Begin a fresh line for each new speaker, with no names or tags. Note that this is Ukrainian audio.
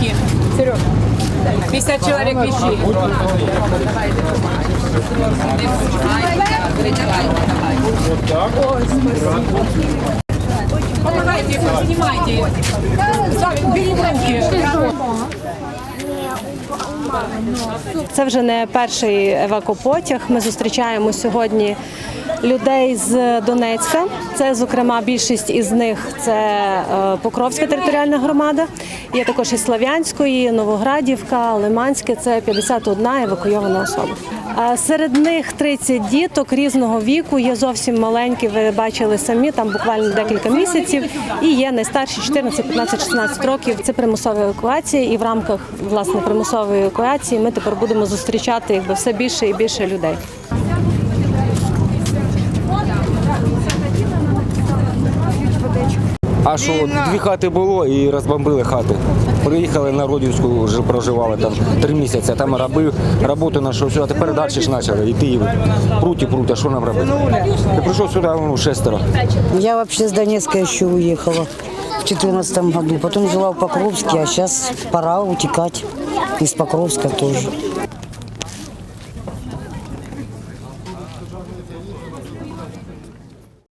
вещи. Серега. 50 человек вещи. Вот так. Ой, спасибо. Помогайте. Бери руки.
Це вже не перший евакопотяг. Ми зустрічаємо сьогодні людей з Донецька. Це, зокрема, більшість із них це е, Покровська територіальна громада. Є також і Слав'янської, Новоградівка, Лиманське. Це 51 евакуйована особа. Серед них 30 діток різного віку. Є зовсім маленькі. Ви бачили самі там буквально декілька місяців. І є найстарші 14, 15, 16 років. Це примусова евакуація, і в рамках власне примусової евакуації ми тепер будемо зустрічати якби все більше і більше людей.
А що дві хати було і розбомбили хати. Приїхали на Родівську, вже проживали там три місяці, там робив роботу нашу всю, а тепер далі ж почали. Іти і пруть і пруть, а що нам робити? Я прийшов сюди, ну, шестеро.
Я взагалі з Донецька ще уїхала в 2014 году. Потім жила в Покровську, а зараз пора утікати із Покровська теж.